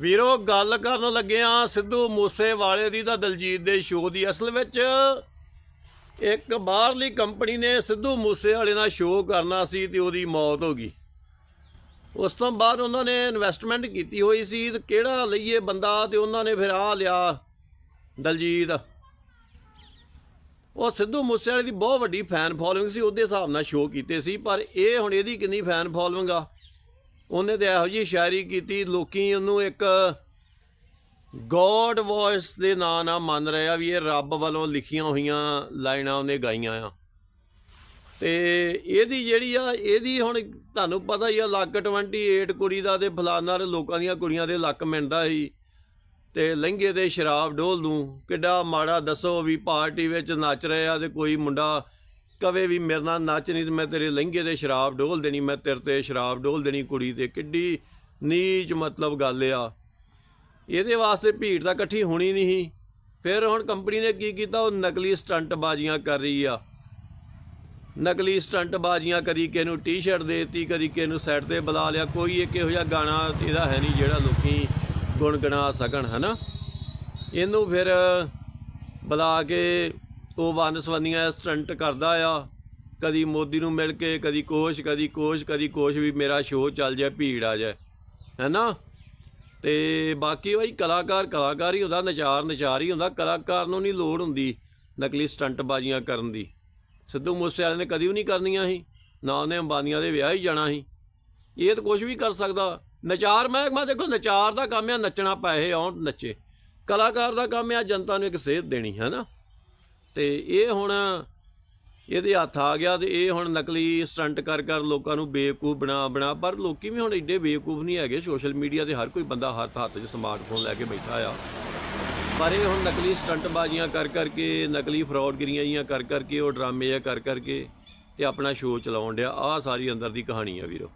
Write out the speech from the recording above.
ਵੀਰੋ, ਗੱਲ ਕਰਨ ਲੱਗਿਆ ਸਿੱਧੂ ਮੂਸੇ ਵਾਲੇ ਦੀ ਤਾਂ ਦਲਜੀਤ ਦੇ ਸ਼ੋਅ ਦੀ। ਅਸਲ ਵਿੱਚ ਇੱਕ ਬਾਹਰਲੀ ਕੰਪਨੀ ਨੇ ਸਿੱਧੂ ਮੂਸੇ ਵਾਲੇ ਨਾਲ ਸ਼ੋਅ ਕਰਨਾ ਸੀ ਤੇ ਉਹਦੀ ਮੌਤ ਹੋ ਗਈ। ਉਸ ਤੋਂ ਬਾਅਦ ਉਹਨਾਂ ਨੇ ਇਨਵੈਸਟਮੈਂਟ ਕੀਤੀ ਹੋਈ ਸੀ ਤੇ ਕਿਹੜਾ ਲਈਏ ਬੰਦਾ ਤੇ ਉਹਨਾਂ ਨੇ ਫਿਰ ਆ ਲਿਆ ਦਲਜੀਤ। ਉਹ ਸਿੱਧੂ ਮੂਸੇ ਵਾਲੇ ਦੀ ਬਹੁਤ ਵੱਡੀ ਫੈਨ ਫੋਲੋਇੰਗ ਸੀ, ਉਹਦੇ ਹਿਸਾਬ ਨਾਲ ਸ਼ੋਅ ਕੀਤੇ ਸੀ, ਪਰ ਇਹ ਹੁਣ ਇਹਦੀ ਕਿੰਨੀ ਫੈਨ ਫੋਲੋਇੰਗ ਆ? ਉਹਨੇ ਤੇ ਇਹੋ ਜਿਹੀ ਸ਼ਾਇਰੀ ਕੀਤੀ, ਲੋਕੀ ਉਹਨੂੰ ਇੱਕ ਗੋਡ ਵੌਇਸ ਦੇ ਨਾਂ ਨਾਲ ਮੰਨ ਰਹੇ ਆ ਵੀ ਇਹ ਰੱਬ ਵੱਲੋਂ ਲਿਖੀਆਂ ਹੋਈਆਂ ਲਾਈਨਾਂ ਉਹਨੇ ਗਾਈਆਂ ਆ। ਤੇ ਇਹਦੀ ਜਿਹੜੀ ਆ, ਇਹਦੀ ਹੁਣ ਤੁਹਾਨੂੰ ਪਤਾ ਹੀ ਆ, ਲੱਕ 28 ਕੁੜੀ ਦਾ ਤੇ ਫਲਾਨਾ ਦੇ ਲੋਕਾਂ ਦੀਆਂ ਕੁੜੀਆਂ ਦੇ ਲੱਕ ਮਿੰਦਾ ਸੀ। ਤੇ ਲਹਿੰਗੇ ਤੇ ਸ਼ਰਾਬ ਡੋਲ ਨੂੰ ਕਿੱਡਾ ਮਾੜਾ ਦੱਸੋ ਵੀ ਪਾਰਟੀ ਵਿੱਚ ਨੱਚ ਰਹੇ ਆ ਤੇ ਕੋਈ ਮੁੰਡਾ ਕਵੇ ਵੀ ਮੇਰੇ ਨਾਲ ਨੱਚ ਨਹੀਂ ਤੇ ਮੈਂ ਤੇਰੇ ਲਹਿੰਗੇ ਤੇ ਸ਼ਰਾਬ ਡੋਲ ਦੇਣੀ, ਮੈਂ ਤੇਰੇ ਤੇ ਸ਼ਰਾਬ ਡੋਲ ਦੇਣੀ ਕੁੜੀ ਤੇ। ਕਿੱਡੀ ਨੀਚ ਮਤਲਬ ਗੱਲ ਆ। ਇਹਦੇ ਵਾਸਤੇ ਭੀੜ ਤਾਂ ਇਕੱਠੀ ਹੋਣੀ ਨਹੀਂ ਸੀ। ਫਿਰ ਹੁਣ ਕੰਪਨੀ ਨੇ ਕੀ ਕੀਤਾ? ਉਹ ਨਕਲੀ ਸਟੰਟ ਬਾਜ਼ੀਆਂ ਕਰ ਰਹੀ ਆ। ਨਕਲੀ ਸਟੰਟ ਬਾਜ਼ੀਆਂ ਕਦੀ ਕਿਸੇ ਨੂੰ ਟੀ-ਸ਼ਰਟ ਦੇਤੀ, ਕਦੀ ਕਿਸੇ ਨੂੰ ਸੈੱਟ ਤੇ ਬੁਲਾ ਲਿਆ। ਕੋਈ ਇੱਕ ਇਹੋ ਜਿਹਾ ਗਾਣਾ ਇਹਦਾ ਹੈ ਨਹੀਂ ਜਿਹੜਾ ਲੋਕੀ ਗੁਣਗੁਣਾ ਸਕਣ, ਹਨਾ? ਇਹਨੂੰ ਫਿਰ ਬੁਲਾ ਕੇ ਉਹ ਵਨਸਵੰਨੀਆਂ ਸਟੰਟ ਕਰਦਾ ਆ। ਕਦੀ ਮੋਦੀ ਨੂੰ ਮਿਲ ਕੇ, ਕਦੀ ਕੋਸ਼ ਕਦੀ ਕੋਸ਼ ਕਦੀ ਕੋਸ਼ ਵੀ ਮੇਰਾ ਸ਼ੋਅ ਚੱਲ ਜਾਏ, ਭੀੜ ਆ ਜਾਏ। ਹੈਨਾ? ਤੇ ਬਾਕੀ ਬਈ ਕਲਾਕਾਰ ਕਲਾਕਾਰ ਹੀ ਹੁੰਦਾ, ਨਚਾਰ ਨਚਾਰ ਹੀ ਹੁੰਦਾ, ਕਲਾਕਾਰ ਨੂੰ ਨਹੀਂ ਲੋੜ ਹੁੰਦੀ ਨਕਲੀ ਸਟੰਟ ਬਾਜ਼ੀਆਂ ਕਰਨ ਦੀ। ਸਿੱਧੂ ਮੂਸੇ ਵਾਲੇ ਨੇ ਕਦੀ ਵੀ ਨਹੀਂ ਕਰਨੀਆਂ ਸੀ, ਨਾ ਉਹਨੇ ਅੰਬਾਨੀਆਂ ਦੇ ਵਿਆਹ ਹੀ ਜਾਣਾ ਸੀ। ਇਹ ਤਾਂ ਕੁਝ ਵੀ ਕਰ ਸਕਦਾ। ਨਚਾਰ ਮਹਿਕਮਾ ਦੇਖੋ, ਨਚਾਰ ਦਾ ਕੰਮ ਆ, ਨੱਚਣਾ ਪੈਸੇ ਆਉਣ ਨੱਚੇ। ਕਲਾਕਾਰ ਦਾ ਕੰਮ ਆ, ਜਨਤਾ ਨੂੰ ਇੱਕ ਸੇਧ ਦੇਣੀ ਹੈ ਨਾ ਤੇ ਇਹ ਹੁਣ ਇਹਦੇ ਹੱਥ ਆ ਗਿਆ ਤੇ ਇਹ ਹੁਣ ਨਕਲੀ ਸਟੰਟ ਕਰ ਕਰ ਲੋਕਾਂ ਨੂੰ ਬੇਵਕੂਫ ਬਣਾ ਬਣਾ, ਪਰ ਲੋਕੀ ਵੀ ਹੁਣ ਏਡੇ ਬੇਵਕੂਫ ਨਹੀਂ ਹੈਗੇ ਸੋਸ਼ਲ ਮੀਡੀਆ ਤੇ ਹਰ ਕੋਈ ਬੰਦਾ ਹੱਥ ਹੱਥ 'ਚ ਸਮਾਰਟਫੋਨ ਲੈ ਕੇ ਬੈਠਾ ਆ। ਪਰ ਇਹ ਹੁਣ ਨਕਲੀ ਸਟੰਟ ਬਾਜ਼ੀਆਂ ਕਰ ਕਰਕੇ, ਨਕਲੀ ਫਰਾਡਗਰੀਆਂ ਜੀਆਂ ਕਰ ਕਰਕੇ, ਉਹ ਡਰਾਮੇ ਆ ਕਰ ਕਰਕੇ ਤੇ ਆਪਣਾ ਸ਼ੋਅ ਚਲਾਉਣ ਡਿਆ। ਆਹ ਸਾਰੀ ਅੰਦਰ ਦੀ ਕਹਾਣੀ ਆ ਵੀਰੋ।